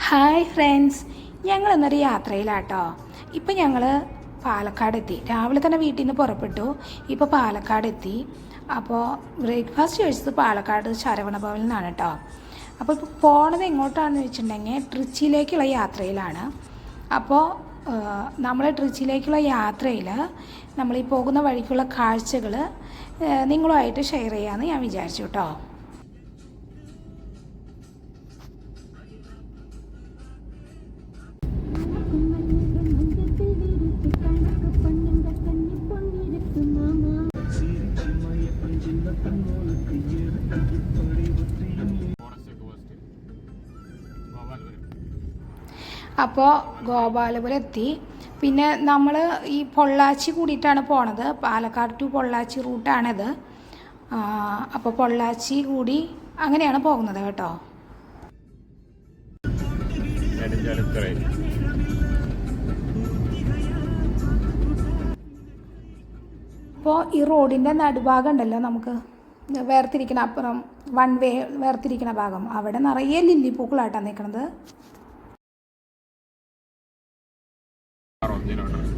Hi friends ഞങ്ങൾ ഇന്നൊരു യാത്രയിലാട്ടോ. ഇപ്പം ഞങ്ങൾ പാലക്കാട് എത്തി രാവിലെ തന്നെ വീട്ടിൽ നിന്ന് പുറപ്പെട്ടു. ഇപ്പോൾ പാലക്കാട് എത്തി അപ്പോൾ ബ്രേക്ക്ഫാസ്റ്റ് കഴിച്ചത് പാലക്കാട് ശരവണ ഭവനിൽ നിന്നാണ് കേട്ടോ അപ്പോൾ ഇപ്പോൾ പോണത് എങ്ങോട്ടാണെന്ന് വെച്ചിട്ടുണ്ടെങ്കിൽ ട്രിച്ചിയിലേക്കുള്ള യാത്രയിലാണ്. അപ്പോൾ നമ്മൾ ട്രിച്ചിയിലേക്കുള്ള യാത്രയിൽ നമ്മൾ ഈ പോകുന്ന വഴിക്കുള്ള കാഴ്ചകൾ നിങ്ങളുമായിട്ട് ഷെയർ ചെയ്യാമെന്ന് ഞാൻ വിചാരിച്ചു കേട്ടോ അപ്പോൾ ഗോപാലപുരം എത്തി പിന്നെ നമ്മൾ ഈ പൊള്ളാച്ചി കൂടിയിട്ടാണ് പോണത്. പാലക്കാട് ടു പൊള്ളാച്ചി റൂട്ടാണിത് അപ്പോൾ പൊള്ളാച്ചി കൂടി അങ്ങനെയാണ് പോകുന്നത് കേട്ടോ. അപ്പോൾ ഈ റോഡിന്റെ നടുഭാഗം ഉണ്ടല്ലോ നമുക്ക്. വേർതിരിക്കണ അപ്പുറം വൺ വേ വേർതിരിക്കണ ഭാഗം. അവിടെ നിറയെ ലില്ലിപ്പൂക്കളായിട്ടാണ് നിൽക്കുന്നത് de la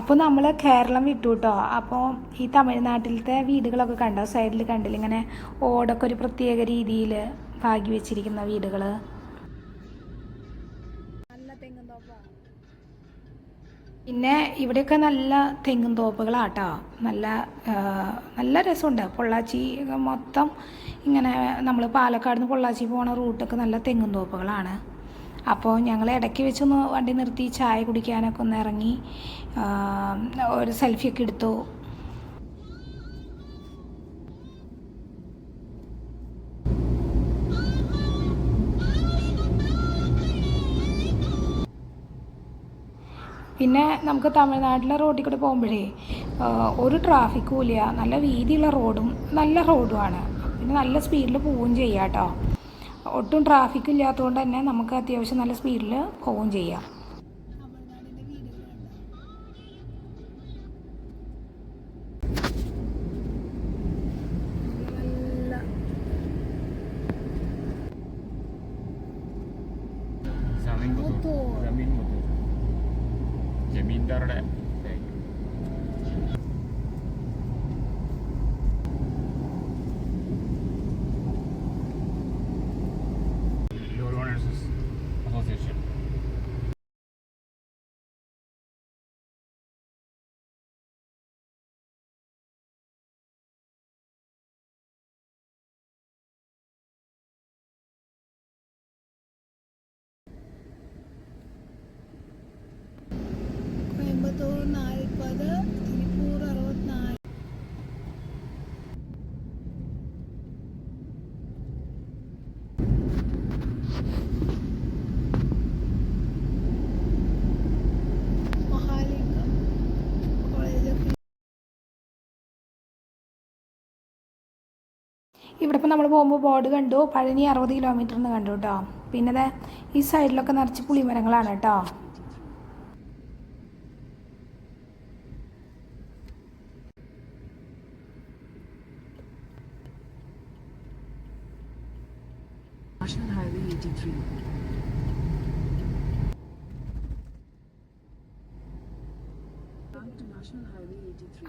അപ്പോൾ നമ്മൾ കേരളം വിട്ടു കേട്ടോ അപ്പോൾ ഈ തമിഴ്നാട്ടിലത്തെ വീടുകളൊക്കെ കണ്ടോ? സൈഡിൽ കണ്ടില്ല? ഇങ്ങനെ ഓടൊക്കെ ഒരു പ്രത്യേക രീതിയിൽ ഭാഗി വെച്ചിരിക്കുന്ന വീടുകൾ പിന്നെ ഇവിടെയൊക്കെ നല്ല തെങ്ങും തോപ്പുകളാട്ടോ. നല്ല നല്ല രസമുണ്ട്. പൊള്ളാച്ചി മൊത്തം ഇങ്ങനെ നമ്മൾ പാലക്കാട് നിന്ന് പൊള്ളാച്ചി പോണ റൂട്ടൊക്കെ നല്ല തെങ്ങും തോപ്പുകളാണ്. അപ്പോൾ ഞങ്ങൾ ഇടയ്ക്ക് വെച്ചൊന്ന് വണ്ടി നിർത്തി ചായ കുടിക്കാനൊക്കെ ഒന്ന് ഇറങ്ങി ഒരു സെൽഫിയൊക്കെ എടുത്തു. പിന്നെ നമുക്ക് തമിഴ്നാട്ടിലെ റോഡിൽ കൂടെ പോകുമ്പോഴേ ഒരു ട്രാഫിക്കും ഇല്ല. നല്ല വീതിയുള്ള റോഡും നല്ല റോഡുമാണ് പിന്നെ നല്ല സ്പീഡിൽ പോവുകയും ചെയ്യാം കേട്ടോ. ഒട്ടും ട്രാഫിക് ഇല്ലാത്തതുകൊണ്ട് തന്നെ നമുക്ക് അത്യാവശ്യം നല്ല സ്പീഡിൽ പോവുകയും ചെയ്യാം. ജമീൻ മുത്തു ജമീൻ മുത്തു ജമീൻദാറുടെ ഇവിടെ ഇപ്പോൾ നമ്മൾ പോകുമ്പോൾ ബോർഡ് കണ്ടു. പഴനി അറുപത് കിലോമീറ്റർ എന്ന് കണ്ടു കേട്ടോ പിന്നെ ഈ സൈഡിലൊക്കെ നിറച്ച് പുളിമരങ്ങളാണ് കേട്ടോ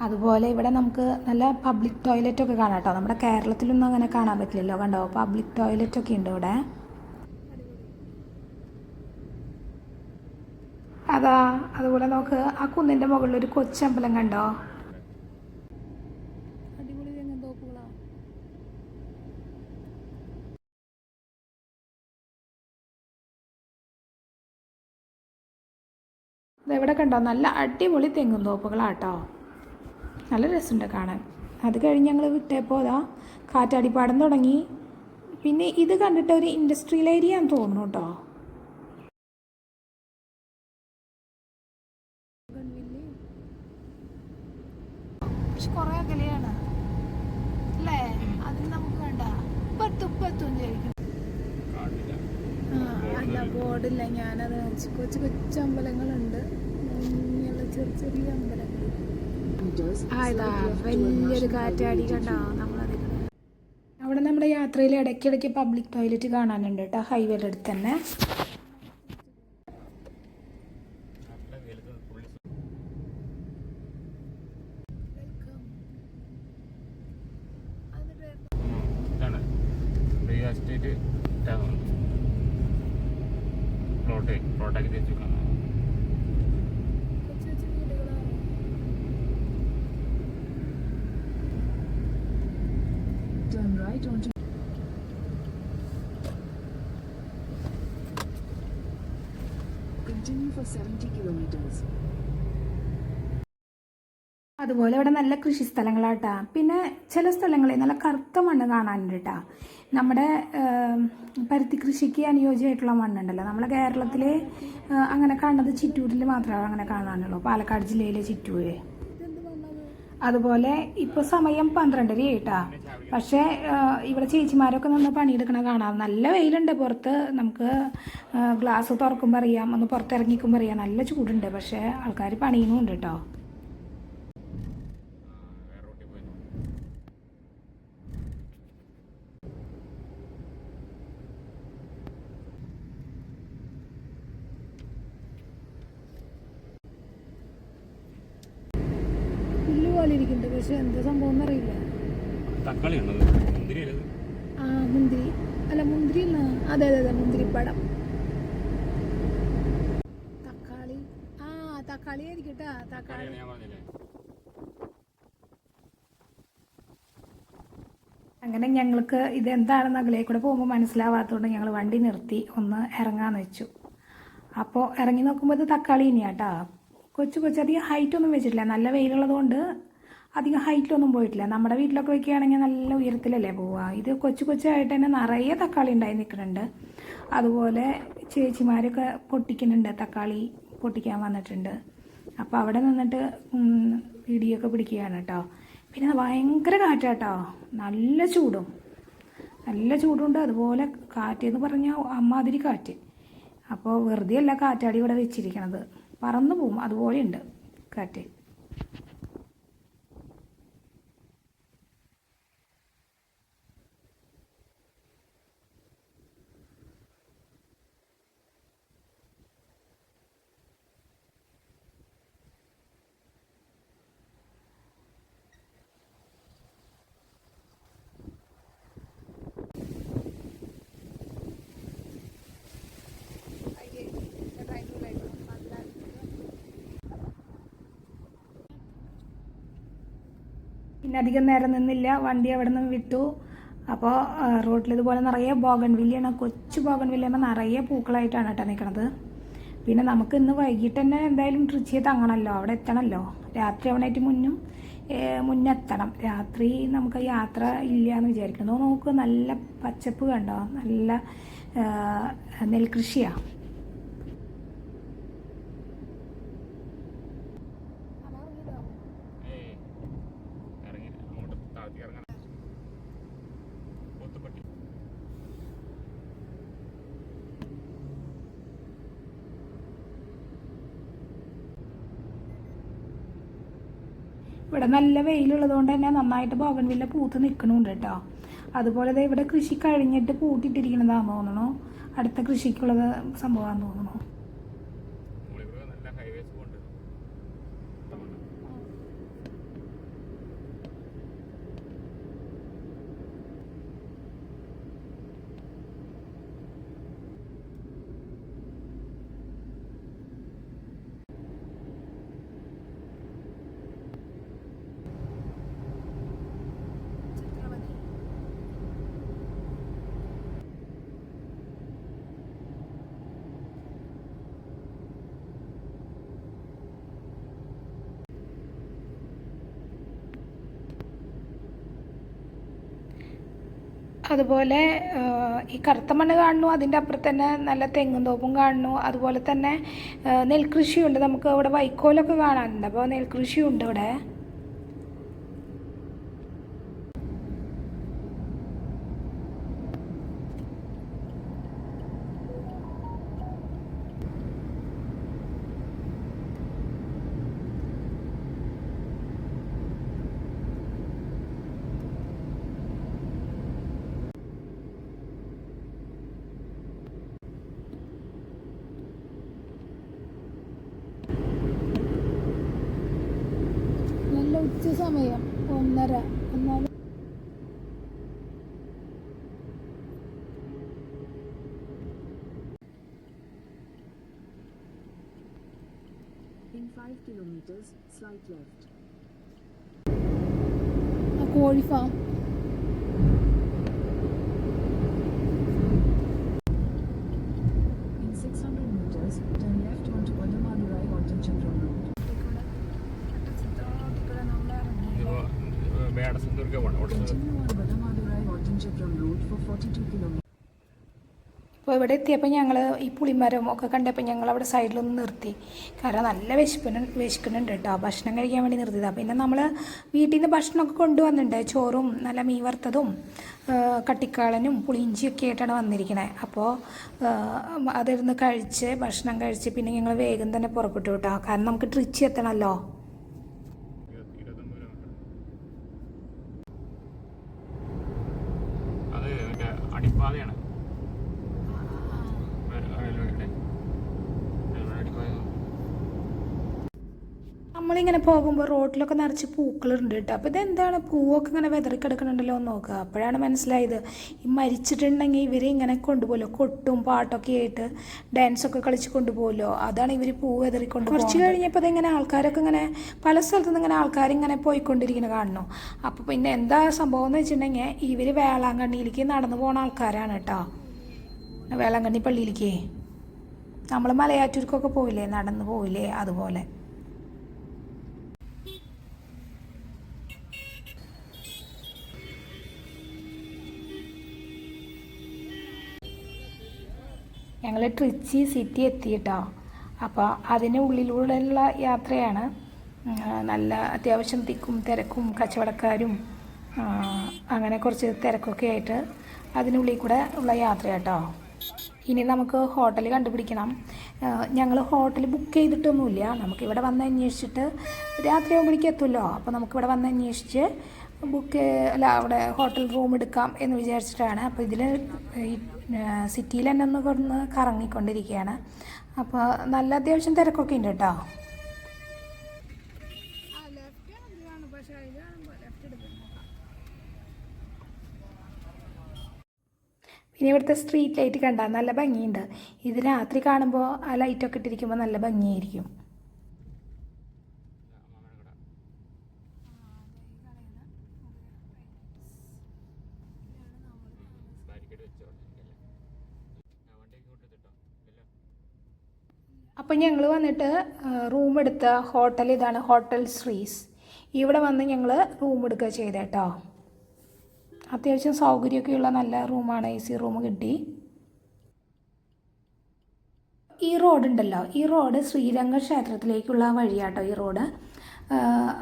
അതുപോലെ ഇവിടെ നമുക്ക് നല്ല പബ്ലിക് ടോയ്ലറ്റ് ഒക്കെ കാണാം കേട്ടോ. നമ്മുടെ കേരളത്തിലൊന്നും അങ്ങനെ കാണാൻ പറ്റില്ലല്ലോ. കണ്ടോ? പബ്ലിക് ടോയ്ലറ്റ് ഒക്കെ ഉണ്ട് ഇവിടെ. അതാ അതുപോലെ നമുക്ക് ആ കുന്നിന്റെ മുകളിൽ ഒരു കൊച്ചമ്പലം കണ്ടോ? ഇവിടെ കണ്ടോ? നല്ല അടിപൊളി തെങ്ങും തോപ്പുകളാട്ടോ നല്ല രസമുണ്ട് കാണാൻ. അത് കഴിഞ്ഞ് ഞങ്ങൾ വിട്ടപ്പോൾ അതാ കാറ്റാടിപ്പാടം തുടങ്ങി. പിന്നെ ഇത് കണ്ടിട്ട് ഒരു ഇൻഡസ്ട്രിയൽ ഏരിയ എന്ന് തോന്നുന്നു കേട്ടോ ബോർഡില്ല. ഞാനത് കൊച്ചു കൊച്ചു അമ്പലങ്ങളുണ്ട്. ചെറിയ ചെറിയ അമ്പലങ്ങൾ. വലിയൊരു National കാറ്റാടി Highway കണ്ടോ? 83. അവിടെ നമ്മുടെ യാത്രയിൽ ഇടയ്ക്കിടയ്ക്ക് പബ്ലിക് ടോയ്ലറ്റ് കാണാനുണ്ട് കേട്ടോ ഹൈവേയുടെ അടുത്ത് തന്നെ. For 70 kilometers. അതുപോലെ ഇവിടെ നല്ല കൃഷി സ്ഥലങ്ങളാട്ടാ. പിന്നെ ചില സ്ഥലങ്ങളിൽ നല്ല കറുത്ത മണ്ണ് കാണാനുണ്ട് കേട്ടാ നമ്മുടെ പരുത്തി കൃഷിക്ക് അനുയോജ്യമായിട്ടുള്ള മണ്ണുണ്ടല്ലോ. നമ്മളെ കേരളത്തിൽ അങ്ങനെ കാണുന്നത് ചിറ്റൂരിൽ മാത്രമേ അങ്ങനെ കാണാനുള്ളൂ. പാലക്കാട് ജില്ലയിലെ ചിറ്റൂര്. അതുപോലെ ഇപ്പോൾ സമയം പന്ത്രണ്ടര ആയിട്ടാ പക്ഷേ ഇവിടെ ചേച്ചിമാരൊക്കെ നിന്ന് പണിയെടുക്കണ കാണാം. നല്ല വെയിലുണ്ട് പുറത്ത്. നമുക്ക് ഗ്ലാസ് തുറക്കുമ്പോൾ അറിയാം. ഒന്ന് പുറത്തിറങ്ങിക്കുമ്പോൾ അറിയാം. നല്ല ചൂടുണ്ട്. പക്ഷേ ആൾക്കാർ പണിയുന്നുണ്ട് കേട്ടോ. പക്ഷെ എന്താ സംഭവം എന്നറിയില്ല. തക്കാളി ഉണ്ടത് മുന്തിരി അല്ലത് ആ മുന്തിരി. അല്ല മുന്തിരി അതെ അതെ അതെ മുന്തിരിപ്പഴം തക്കാളി. ആ തക്കാളി ആയിരിക്കും കേട്ടാ തക്കാളി. ഞാൻ പറഞ്ഞില്ലേ? അങ്ങനെ ഞങ്ങൾക്ക് ഇതെന്താണെന്ന് അകലെ കൂടെ പോകുമ്പോൾ മനസ്സിലാവാത്തതുകൊണ്ട് ഞങ്ങൾ വണ്ടി നിർത്തി ഒന്ന് ഇറങ്ങാന്ന് വെച്ചു. അപ്പോൾ ഇറങ്ങി നോക്കുമ്പോൾ ഇത് തക്കാളി തന്നെയാട്ടാ കൊച്ചു കൊച്ചു അധികം ഹൈറ്റ് ഒന്നും വെച്ചിട്ടില്ല. നല്ല വെയിലുള്ളതുകൊണ്ട് അധികം ഹൈറ്റിലൊന്നും പോയിട്ടില്ല. നമ്മുടെ വീട്ടിലൊക്കെ വെക്കുകയാണെങ്കിൽ നല്ല ഉയരത്തിലല്ലേ പോവുക. ഇത് കൊച്ചു കൊച്ചായിട്ട് തന്നെ നിറയെ തക്കാളി ഉണ്ടായി നിൽക്കുന്നുണ്ട്. അതുപോലെ ചേച്ചിമാരൊക്കെ പൊട്ടിക്കുന്നുണ്ട് തക്കാളി പൊട്ടിക്കാൻ വന്നിട്ടുണ്ട്. അപ്പോൾ അവിടെ നിന്നിട്ട് വീഡിയോ ഒക്കെ പിടിക്കുകയാണ് കേട്ടോ. പിന്നെ ഭയങ്കര കാറ്റാട്ടോ. നല്ല ചൂടും. നല്ല ചൂടുണ്ട്. അതുപോലെ കാറ്റെന്ന് പറഞ്ഞാൽ അമ്മാതിരി കാറ്റ്. അപ്പോൾ വെറുതെ അല്ല കാറ്റാടി ഇവിടെ വെച്ചിരിക്കണത്. പറന്നു പോവും. അതുപോലെയുണ്ട് കാറ്റ്. പിന്നെ അധികം നേരം നിന്നില്ല. വണ്ടി അവിടെ നിന്ന് വിട്ടു അപ്പോൾ റോഡിൽ ഇതുപോലെ നിറയെ ബോഗൻ വില്ലിയാണ് കൊച്ചു ബോഗൻ വില്ലയുമ്പോൾ നിറയെ പൂക്കളായിട്ടാണ് കേട്ടോ നിൽക്കണത് പിന്നെ നമുക്ക് ഇന്ന് വൈകിട്ട് തന്നെ എന്തായാലും ട്രിച്ചിയെ തങ്ങണമല്ലോ അവിടെ എത്തണമല്ലോ രാത്രി അവണായിട്ട് മുന്നും മുന്നെത്തണം. രാത്രി നമുക്ക് യാത്ര ഇല്ല എന്ന് വിചാരിക്കുന്നു നോക്ക് നല്ല പച്ചപ്പ് കണ്ടോ? നല്ല നെൽകൃഷിയാണ് ഏയ് ഇറങ്ങി അങ്ങോട്ട് താഴ്ത്തി ഇറങ്ങാൻ ഒത്തുപട്ടി ഇവിടെ നല്ല വെയിലുള്ളത് കൊണ്ട് തന്നെ നന്നായിട്ട് ബോഗൺവില്ല പൂത്ത് നിൽക്കണുണ്ട് കേട്ടോ. അതുപോലെ ഇവിടെ കൃഷി കഴിഞ്ഞിട്ട് പൂട്ടിട്ടിരിക്കണതാന്ന് തോന്നണു. അടുത്ത കൃഷിക്കുള്ളത് സംഭവമാണെന്ന് തോന്നണു മുകളിൽ കൂടെ നല്ല ഹൈവേസ് കൊണ്ട് അതുപോലെ ഈ കറുത്ത മണ്ണ് കാണുന്നു അതിന്റെ അപ്പുറത്ത് തന്നെ നല്ല തെങ്ങും തോപ്പും കാണുന്നു. അതുപോലെ തന്നെ നെൽകൃഷിയുണ്ട്. നമുക്ക് ഇവിടെ വൈക്കോലൊക്കെ കാണാനുണ്ട്. അപ്പോൾ നെൽകൃഷിയുണ്ട് ഇവിടെ. anlatamıyorum onlara. Onlara 5 kilometers, slight left. Aquarium. അപ്പോൾ ഇവിടെ എത്തിയപ്പോൾ ഞങ്ങൾ ഈ പുളിമരം ഒക്കെ കണ്ടപ്പോൾ ഞങ്ങൾ അവിടെ സൈഡിലൊന്ന് നിർത്തി. കാരണം നല്ല വിശപ്പിന് വിശക്കുന്നുണ്ട് കേട്ടോ ഭക്ഷണം കഴിക്കാൻ വേണ്ടി നിർത്തിയതാണ് പിന്നെ നമ്മൾ വീട്ടിൽ നിന്ന് ഭക്ഷണമൊക്കെ കൊണ്ടുവന്നിട്ടുണ്ട് ചോറും നല്ല മീൻ വറുത്തതും കട്ടിക്കാളനും പുളിയിഞ്ചിയൊക്കെ ആയിട്ടാണ് വന്നിരിക്കണേ. അപ്പോൾ അതിരുന്ന് കഴിച്ച് ഭക്ഷണം കഴിച്ച് പിന്നെ ഞങ്ങൾ വേഗം തന്നെ പുറപ്പെട്ടു കേട്ടോ കാരണം നമുക്ക് ട്രിച്ചി എത്തണമല്ലോ അടിപ്പാതയാണ്. നമ്മളിങ്ങനെ പോകുമ്പോൾ റോഡിലൊക്കെ നിറച്ച് പൂക്കളുണ്ട് കേട്ടോ. അപ്പോൾ ഇതെന്താണ്? പൂവൊക്കെ ഇങ്ങനെ വെതറിക്കിടക്കണുണ്ടല്ലോ എന്ന് നോക്കുക. അപ്പോഴാണ് മനസ്സിലായത്. ഈ മരിച്ചിട്ടുണ്ടെങ്കിൽ ഇവർ ഇങ്ങനെ കൊണ്ടുപോകലോ കൊട്ടും പാട്ടൊക്കെ ആയിട്ട് ഡാൻസൊക്കെ കളിച്ച് കൊണ്ടുപോകലോ അതാണ് ഇവർ പൂ വെതറിക്കൊണ്ട് കുറച്ച് കഴിഞ്ഞപ്പോൾ ഇങ്ങനെ ആൾക്കാരൊക്കെ ഇങ്ങനെ പല സ്ഥലത്തുനിന്ന് ഇങ്ങനെ ആൾക്കാരിങ്ങനെ പോയിക്കൊണ്ടിരിക്കുന്നത് കാണുന്നു. അപ്പോൾ പിന്നെ എന്താ സംഭവം എന്ന് വെച്ചിട്ടുണ്ടെങ്കിൽ ഇവർ വേളാങ്കണ്ണിയിലേക്ക് നടന്നു പോണ ആൾക്കാരാണ് കേട്ടോ. വേളാങ്കണ്ണി പള്ളിയിലേക്ക്. നമ്മൾ മലയാറ്റൂർക്കൊക്കെ പോയില്ലേ നടന്നു പോയില്ലേ അതുപോലെ. ഞങ്ങൾ ട്രിച്ചി സിറ്റി എത്തിയിട്ടോ. അപ്പോൾ അതിന് ഉള്ളിലൂടെയുള്ള യാത്രയാണ്. നല്ല അത്യാവശ്യം തിക്കും തിരക്കും കച്ചവടക്കാരും അങ്ങനെ കുറച്ച് തിരക്കൊക്കെ ആയിട്ട് അതിനുള്ളിൽ കൂടെ ഉള്ള യാത്ര കേട്ടോ ഇനി നമുക്ക് ഹോട്ടൽ കണ്ടുപിടിക്കണം. ഞങ്ങൾ ഹോട്ടൽ ബുക്ക് ചെയ്തിട്ടൊന്നുമില്ല. നമുക്കിവിടെ വന്ന് അന്വേഷിച്ചിട്ട് രാത്രിയാകുമ്പോഴേക്കും എത്തുമല്ലോ. അപ്പോൾ നമുക്കിവിടെ വന്ന് അന്വേഷിച്ച് ബുക്ക് അല്ല അവിടെ ഹോട്ടൽ റൂം എടുക്കാം എന്ന് വിചാരിച്ചിട്ടാണ്. അപ്പോൾ ഇതിൽ സിറ്റിയിൽ തന്നെ ഒന്ന് കൊണ്ട് കറങ്ങിക്കൊണ്ടിരിക്കുകയാണ്. അപ്പോൾ നല്ല അത്യാവശ്യം തിരക്കൊക്കെ ഉണ്ട് കേട്ടോ. പിന്നെ ഇവിടുത്തെ സ്ട്രീറ്റ് ലൈറ്റ് കണ്ടാൽ നല്ല ഭംഗിയുണ്ട്. ഇത് രാത്രി കാണുമ്പോൾ ആ ലൈറ്റൊക്കെ ഇട്ടിരിക്കുമ്പോൾ നല്ല ഭംഗിയായിരിക്കും അമ്മാമയുടെ കട ബാരിക്കേഡ് വെച്ച് പറഞ്ഞിരിക്കല്ലേ ആ വണ്ടിയൊക്കെ കൊണ്ടെത്തിട്ടോ ഇല്ല അപ്പോൾ ഞങ്ങൾ വന്നിട്ട് റൂം എടുത്ത ഹോട്ടൽ ഇതാണ് ഹോട്ടൽ ശ്രീസ് ഇവിടെ വന്ന് ഞങ്ങൾ റൂം എടുക്കുക ചെയ്തേട്ടോ അത്യാവശ്യം സൗകര്യമൊക്കെയുള്ള നല്ല റൂമാണ് എ സി റൂം കിട്ടി. ഈ റോഡ് ഉണ്ടല്ലോ ഈ റോഡ് ശ്രീരംഗ ക്ഷേത്രത്തിലേക്കുള്ള വഴിയാട്ടോ ഈ റോഡ്.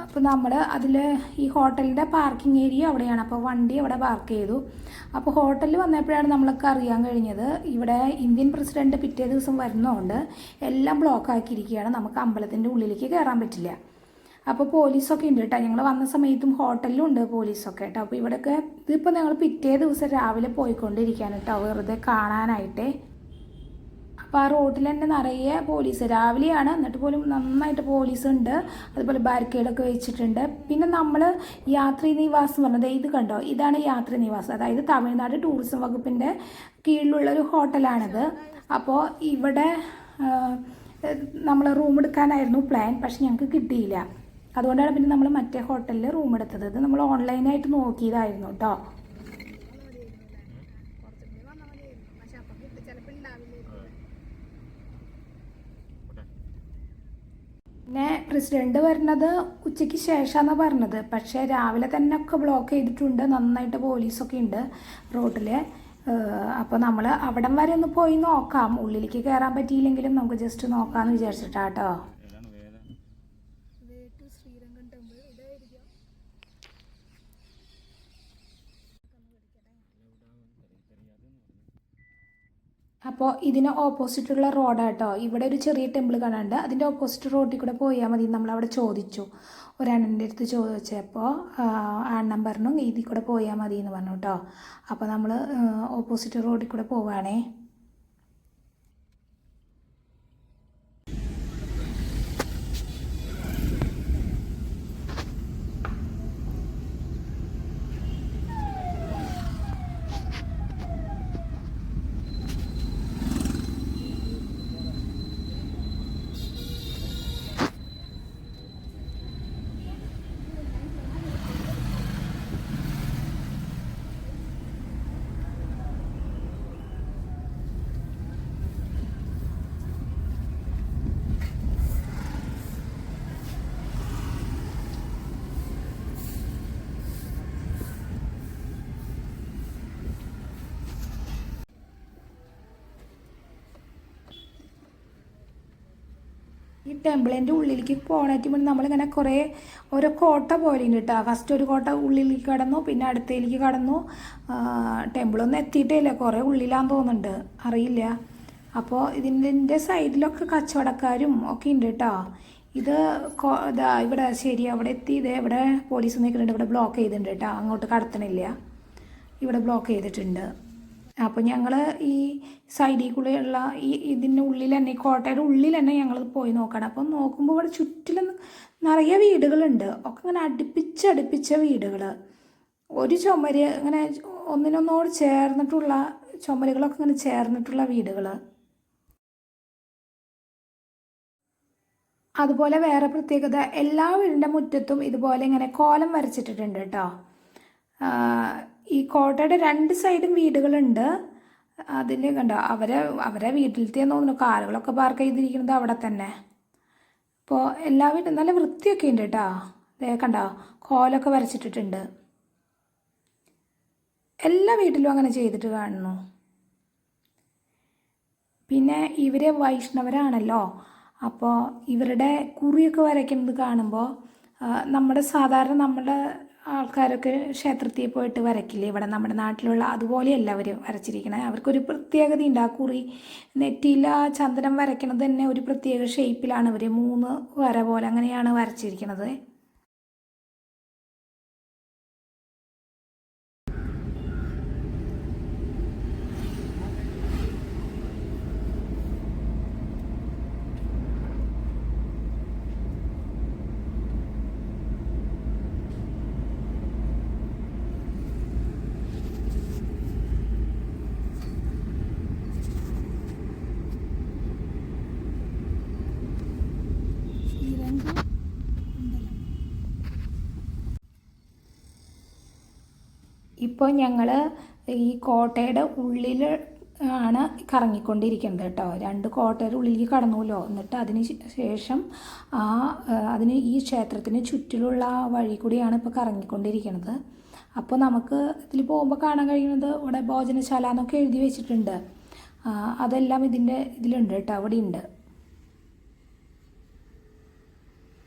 അപ്പോൾ നമ്മൾ അതിൽ ഈ ഹോട്ടലിന്റെ പാർക്കിംഗ് ഏരിയ അവിടെയാണ്. അപ്പോൾ വണ്ടി അവിടെ പാർക്ക് ചെയ്തു. അപ്പോൾ ഹോട്ടലിൽ വന്നപ്പോഴാണ് നമ്മളൊക്കെ അറിയാൻ കഴിഞ്ഞത് ഇവിടെ ഇന്ത്യൻ പ്രസിഡന്റ് പിറ്റേ ദിവസം വരുന്നതുകൊണ്ട് എല്ലാം ബ്ലോക്ക് ആക്കിയിരിക്കുകയാണ്. നമുക്ക് അമ്പലത്തിന്റെ ഉള്ളിലേക്ക് കയറാൻ പറ്റില്ല. അപ്പോൾ പോലീസൊക്കെ ഉണ്ട് കേട്ടോ. ഞങ്ങൾ വന്ന സമയത്തും ഹോട്ടലിലും ഉണ്ട് പോലീസൊക്കെ കേട്ടോ. അപ്പോൾ ഇവിടെയൊക്കെ ഇതിപ്പോൾ ഞങ്ങൾ പിറ്റേ ദിവസം രാവിലെ പോയിക്കൊണ്ടിരിക്കുകയാണ് കേട്ടോ. വെറുതെ കാണാനായിട്ടേ. അപ്പോൾ ആ റോഡിൽ തന്നെ നിറയെ പോലീസ് രാവിലെയാണ് എന്നിട്ട് പോലും നന്നായിട്ട് പോലീസ് ഉണ്ട്. അതുപോലെ ബാരിക്കേഡൊക്കെ വെച്ചിട്ടുണ്ട്. പിന്നെ നമ്മൾ യാത്രി നിവാസം പറഞ്ഞത് ഇത് കണ്ടോ? ഇതാണ് യാത്രി നിവാസം. അതായത് തമിഴ്നാട് ടൂറിസം വകുപ്പിന്റെ കീഴിലുള്ള ഒരു ഹോട്ടലാണിത്. അപ്പോൾ ഇവിടെ നമ്മൾ റൂം എടുക്കാനായിരുന്നു പ്ലാൻ പക്ഷെ ഞങ്ങൾക്ക് കിട്ടിയില്ല. അതുകൊണ്ടാണ് പിന്നെ നമ്മൾ മറ്റേ ഹോട്ടലിൽ റൂം എടുത്തത്. ഇത് നമ്മൾ ഓൺലൈനായിട്ട് നോക്കിയതായിരുന്നു കേട്ടോ പോട്ടെ പിന്നെ പ്രസിഡന്റ് വരുന്നത് ഉച്ചയ്ക്ക് ശേഷമാണ് പറഞ്ഞത്. പക്ഷേ രാവിലെ തന്നെ ഒക്കെ ബ്ലോക്ക് ചെയ്തിട്ടുണ്ട്. നന്നായിട്ട് പോലീസൊക്കെ ഉണ്ട് റോഡിൽ അപ്പോൾ നമ്മൾ അവിടം വരെ ഒന്ന് പോയി നോക്കാം. ഉള്ളിലേക്ക് കയറാൻ പറ്റിയില്ലെങ്കിലും നമുക്ക് ജസ്റ്റ് നോക്കാമെന്ന് വിചാരിച്ചിട്ടാട്ടോ ഏതാണ് വേദ ശ്രീരംഗം ടെമ്പിൾ ഇതായിരിക്കും അപ്പോൾ ഇതിന് ഓപ്പോസിറ്റുള്ള റോഡാട്ടോ. ഇവിടെ ഒരു ചെറിയ ടെമ്പിൾ കാണാണ്ട് അതിന്റെ ഓപ്പോസിറ്റ് റോഡിൽ കൂടെ പോയാൽ മതി നമ്മളവിടെ ചോദിച്ചു. ഒരണ്ണന്റെ അടുത്ത് ചോദിച്ചപ്പോൾ അണ്ണൻ പറഞ്ഞു ഇതിൽ കൂടെ പോയാൽ മതി എന്ന് പറഞ്ഞു കേട്ടോ അപ്പോൾ നമ്മൾ ഓപ്പോസിറ്റ് റോഡിൽ കൂടെ പോവുകയാണേ ഈ ടെമ്പിളിന്റെ ഉള്ളിലേക്ക് പോകണേറ്റ് മുന്നേ നമ്മളിങ്ങനെ കുറേ ഓരോ കോട്ട പോലെ ഉണ്ട് കേട്ടോ ഫസ്റ്റ് ഒരു കോട്ട ഉള്ളിലേക്ക് കടന്നു പിന്നെ അടുത്തേലേക്ക് കടന്നു. ടെമ്പിളൊന്നും എത്തിയിട്ടേ കുറേ ഉള്ളിലാന്ന് തോന്നുന്നുണ്ട്. അറിയില്ല. അപ്പോൾ ഇതിന്റെ സൈഡിലൊക്കെ കച്ചവടക്കാരും ഒക്കെ ഉണ്ട് കേട്ടോ ഇത് ഇതാ ഇവിടെ ശരി അവിടെ എത്തി. ഇത് ഇവിടെ പോലീസ് നിൽക്കുന്നുണ്ട് ഇവിടെ ബ്ലോക്ക് ചെയ്തിട്ടുണ്ട് കേട്ടോ അങ്ങോട്ട് കടത്തണില്ല. ഇവിടെ ബ്ലോക്ക് ചെയ്തിട്ടുണ്ട്. അപ്പോൾ ഞങ്ങൾ ഈ സൈഡിൽ കൂടെയുള്ള ഈ ഇതിന്റെ ഉള്ളിൽ തന്നെ ഈ കോട്ടയുടെ ഉള്ളിൽ തന്നെ ഞങ്ങൾ പോയി നോക്കണം. അപ്പം നോക്കുമ്പോൾ ഇവിടെ ചുറ്റിലും നിറയെ വീടുകളുണ്ട്. ഒക്കെ ഇങ്ങനെ അടുപ്പിച്ചടുപ്പിച്ച വീടുകൾ ഒരു ചുമര് ഇങ്ങനെ ഒന്നിനൊന്നോട് ചേർന്നിട്ടുള്ള ചുമരുകളൊക്കെ ഇങ്ങനെ ചേർന്നിട്ടുള്ള വീടുകൾ അതുപോലെ വേറെ പ്രത്യേകത എല്ലാ വീടിന്റെ മുറ്റത്തും ഇതുപോലെ ഇങ്ങനെ കോലം വരച്ചിട്ടിട്ടുണ്ട് കേട്ടോ ഈ കോട്ടയുടെ രണ്ട് സൈഡും വീടുകളുണ്ട്. അതിൽ കണ്ടോ അവരെ അവരെ വീട്ടിലത്തെ തോന്നുന്നു. കാറുകളൊക്കെ പാർക്ക് ചെയ്തിരിക്കുന്നത് അവിടെ തന്നെ. അപ്പോൾ എല്ലാ വീട്ടും നല്ല വൃത്തിയൊക്കെ ഉണ്ട് കേട്ടോ. ദേ കണ്ടോ കോലൊക്കെ വരച്ചിട്ടിട്ടുണ്ട്. എല്ലാ വീട്ടിലും അങ്ങനെ ചെയ്തിട്ട് കാണുന്നു. പിന്നെ ഇവർ വൈഷ്ണവരാണല്ലോ. അപ്പോൾ ഇവരുടെ കുറിയൊക്കെ വരയ്ക്കുന്നത് കാണുമ്പോൾ നമ്മുടെ സാധാരണ നമ്മുടെ ആൾക്കാരൊക്കെ ക്ഷേത്രത്തിൽ പോയിട്ട് വരയ്ക്കില്ലേ? ഇവിടെ നമ്മുടെ നാട്ടിലുള്ള അതുപോലെയല്ല അവർ വരച്ചിരിക്കണേ. അവർക്കൊരു പ്രത്യേകത ഉണ്ട് ആ കുറി നെറ്റിയിൽ ആ ചന്ദനം വരയ്ക്കണത് തന്നെ ഒരു പ്രത്യേക ഷേപ്പിലാണ് ഇവർ മൂന്ന് വര പോലെ അങ്ങനെയാണ് വരച്ചിരിക്കണത് ശ്രീരംഗം ഉണ്ടല്ലോ ഇപ്പോൾ ഞങ്ങൾ ഈ കോട്ടയുടെ ഉള്ളിൽ ആണ് കറങ്ങിക്കൊണ്ടിരിക്കുന്നത് കേട്ടോ. രണ്ട് കോട്ടയുടെ ഉള്ളിലേക്ക് കടന്നുല്ലോ എന്നിട്ട് അതിന് ശേഷം ആ അതിന് ഈ ക്ഷേത്രത്തിന് ചുറ്റിലുള്ള ആ വഴി കൂടിയാണ് ഇപ്പോൾ കറങ്ങിക്കൊണ്ടിരിക്കുന്നത്. അപ്പോൾ നമുക്ക് ഇതിൽ പോകുമ്പോൾ കാണാൻ കഴിയുന്നത് ഇവിടെ ഭോജനശാല എന്നൊക്കെ എഴുതി വെച്ചിട്ടുണ്ട്. അതെല്ലാം ഇതിന്റെ ഇതിലുണ്ട് കേട്ടോ. അവിടെ ഉണ്ട്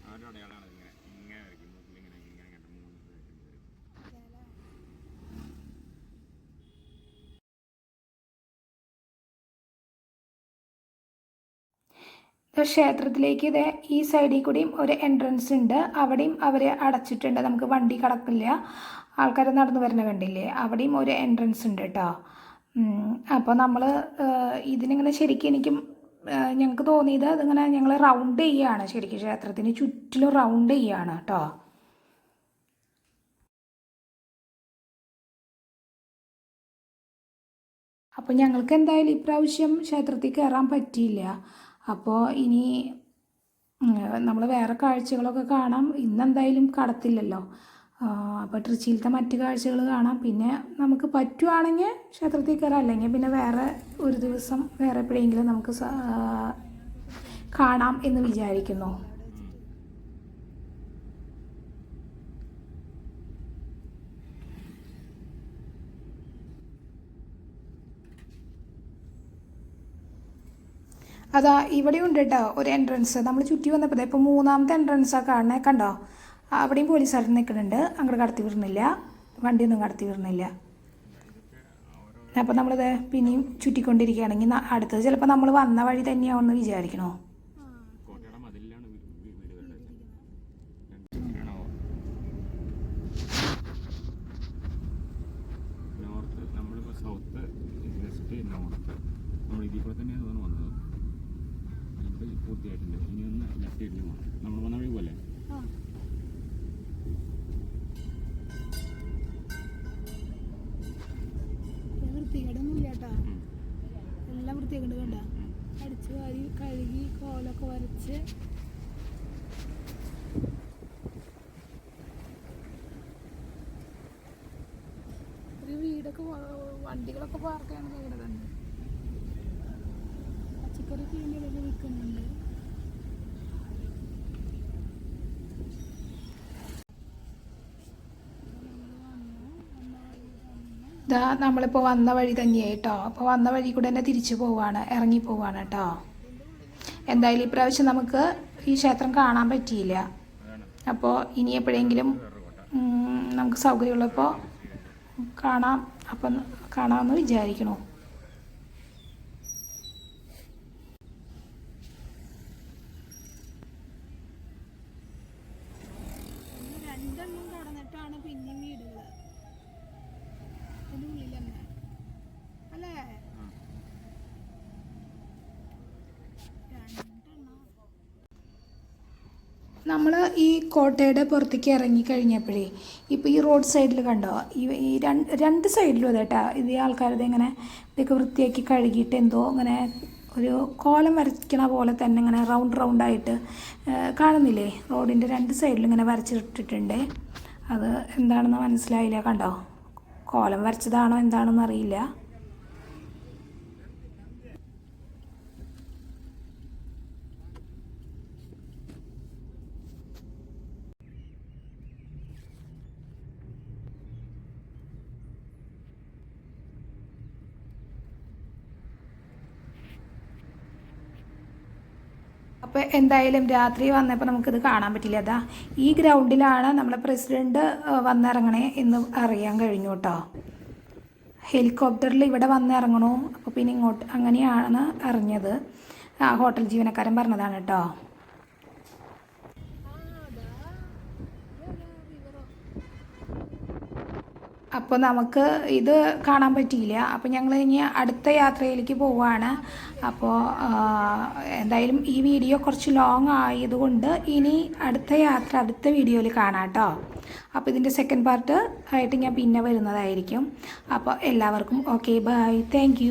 ആരുടെ അടയാളാണ് ഇങ്ങനെ ഇങ്ങനെ വരയ്ക്കും മൂക്കിൽ ഇങ്ങനെ ഇങ്ങനെ കണ്ട് മൂന്ന് വരയ്ക്കുന്നത് ഇത് ക്ഷേത്രത്തിലേക്ക് ഇത് ഈ സൈഡിൽ കൂടിയും ഒരു എൻട്രൻസ് ഉണ്ട്. അവിടെയും അവർ അടച്ചിട്ടുണ്ട്. നമുക്ക് വണ്ടി കടക്കില്ല ആൾക്കാർ നടന്നു വരണ കണ്ടില്ലേ? അവിടെയും ഒരു എൻട്രൻസ് ഉണ്ട് കേട്ടോ അപ്പോൾ നമ്മൾ ഇതിനിങ്ങനെ ശരിക്കും എനിക്കും ഞങ്ങൾക്ക് തോന്നിയത് അതിങ്ങനെ ഞങ്ങൾ റൗണ്ട് ചെയ്യുകയാണ് ശരിക്കും ക്ഷേത്രത്തിന് ചുറ്റിലും റൗണ്ട് ചെയ്യുകയാണ് കേട്ടോ അപ്പോൾ ഞങ്ങൾക്ക് എന്തായാലും ഇപ്രാവശ്യം ക്ഷേത്രത്തിൽ കയറാൻ പറ്റിയില്ല. അപ്പോൾ ഇനി നമ്മൾ വേറെ കാഴ്ചകളൊക്കെ കാണാം. ഇന്നെന്തായാലും കടത്തില്ലല്ലോ. അപ്പോൾ ട്രിച്ചിയിലത്തെ മറ്റു കാഴ്ചകൾ കാണാം. പിന്നെ നമുക്ക് പറ്റുവാണെങ്കിൽ ക്ഷേത്രത്തിൽ കയറാം അല്ലെങ്കിൽ പിന്നെ വേറെ ഒരു ദിവസം വേറെ എപ്പോഴെങ്കിലും നമുക്ക് കാണാം എന്ന് വിചാരിക്കുന്നു. അതാ ഇവിടെ ഉണ്ട് കേട്ടോ ഒരു എൻട്രൻസ് നമ്മൾ ചുറ്റി വന്നപ്പോൾ ഇപ്പോൾ മൂന്നാമത്തെ എൻട്രൻസാണ് കാണണേ കണ്ടോ? അവിടെയും പോലീസുകാർ നിൽക്കുന്നുണ്ട് അങ്ങോട്ട് കടത്തി വിടുന്നില്ല വണ്ടിയൊന്നും കടത്തി വിടുന്നില്ല അപ്പോൾ നമ്മളിത് പിന്നെയും ചുറ്റിക്കൊണ്ടിരിക്കുകയാണെങ്കിൽ അടുത്തത് ചിലപ്പോൾ നമ്മൾ വന്ന വഴി തന്നെയാവുമെന്ന് വിചാരിക്കണോ കോട്ടയുടെ മതിലിലാണ് വീ- വീ- വീടുകളുടെ രണ്ടാണോ നോർത്ത് നമ്മളിപ്പോൾ സൗത്ത് വെസ്റ്റ് നോർത്ത് നമ്മൾ ഇതിൽ കൂടെ തന്നെയാണ് തോന്നുന്നു വന്നത് ഇത് ഇനി ഒന്ന് ലെഫ്റ്റ് സൈഡിൽ പോകണം നമ്മൾ വന്ന വഴി പോലെ. എല്ലാം വൃത്തിയാക്കണ്ട് കണ്ട? അടിച്ച് വാരി കഴുകി കോലൊക്കെ വരച്ച് ഒരു വീടൊക്കെ വ- വണ്ടികളൊക്കെ പാർക്ക് ചെയ്യണത് ഇവിടെ തന്നെ പച്ചക്കറി പീടികളൊക്കെ വിൽക്കുന്നുണ്ട് ഇതാ നമ്മളിപ്പോൾ വന്ന വഴി തന്നെയായി കേട്ടോ. അപ്പോൾ വന്ന വഴി കൂടെ തന്നെ തിരിച്ചു പോവാണ്. ഇറങ്ങി പോവാണ് കേട്ടോ. എന്തായാലും ഇപ്രാവശ്യം നമുക്ക് ഈ ക്ഷേത്രം കാണാൻ പറ്റിയില്ല. അപ്പോൾ ഇനി എപ്പോഴെങ്കിലും നമുക്ക് സൗകര്യമുള്ളപ്പോൾ കാണാം. അപ്പം കാണാമെന്ന് വിചാരിക്കണു രണ്ടെണ്ണം കടന്നിട്ടാണ് പിന്നെയും വീടുകൾ ഇതിനുള്ളിൽ തന്നെ അല്ലേ രണ്ടെണ്ണം നമ്മൾ ഈ കോട്ടയുടെ പുറത്തേക്ക് ഇറങ്ങിക്കഴിഞ്ഞപ്പോഴേ ഇപ്പോൾ ഈ റോഡ് സൈഡിൽ കണ്ടോ ഈ ഈ രണ്ട് രണ്ട് സൈഡിലും അതേട്ടാ ഇത് ഈ ആൾക്കാരത് ഇങ്ങനെ ഇതൊക്കെ വൃത്തിയാക്കി കഴുകിയിട്ട് എന്തോ ഇങ്ങനെ ഒരു കോലം വരയ്ക്കണ പോലെ തന്നെ ഇങ്ങനെ റൗണ്ട് റൗണ്ടായിട്ട് കാണുന്നില്ലേ? റോഡിന്റെ രണ്ട് സൈഡിലും ഇങ്ങനെ വരച്ചിട്ടിട്ടുണ്ട്. അത് എന്താണെന്ന് മനസ്സിലായില്ല കണ്ടോ? കോലം വരച്ചതാണോ എന്താണെന്ന് അറിയില്ല അപ്പോൾ എന്തായാലും രാത്രി വന്നപ്പോൾ നമുക്കിത് കാണാൻ പറ്റില്ല. അതാ ഈ ഗ്രൗണ്ടിലാണ് നമ്മളെ പ്രസിഡന്റ് വന്നിറങ്ങണേ എന്ന് അറിയാൻ കഴിഞ്ഞു കേട്ടോ. ഹെലികോപ്റ്ററിൽ ഇവിടെ വന്നിറങ്ങണു. അപ്പോൾ പിന്നെ ഇങ്ങോട്ട് അങ്ങനെയാണ് അറിഞ്ഞത്. ആ ഹോട്ടൽ ജീവനക്കാരൻ പറഞ്ഞതാണ് കേട്ടോ. അപ്പോൾ നമുക്ക് ഇത് കാണാൻ പറ്റിയില്ല. അപ്പോൾ ഞങ്ങൾ ഇനി അടുത്ത യാത്രയിലേക്ക് പോവുകയാണ് അപ്പോൾ എന്തായാലും ഈ വീഡിയോ കുറച്ച് ലോങ് ആയതുകൊണ്ട് ഇനി അടുത്ത യാത്ര അടുത്ത വീഡിയോയിൽ കാണാം കേട്ടോ അപ്പോൾ ഇതിന്റെ സെക്കൻഡ് പാർട്ട് ആയിട്ട് ഞാൻ പിന്നെ വരുന്നതായിരിക്കും. അപ്പോൾ എല്ലാവർക്കും ഓക്കെ ബൈ താങ്ക്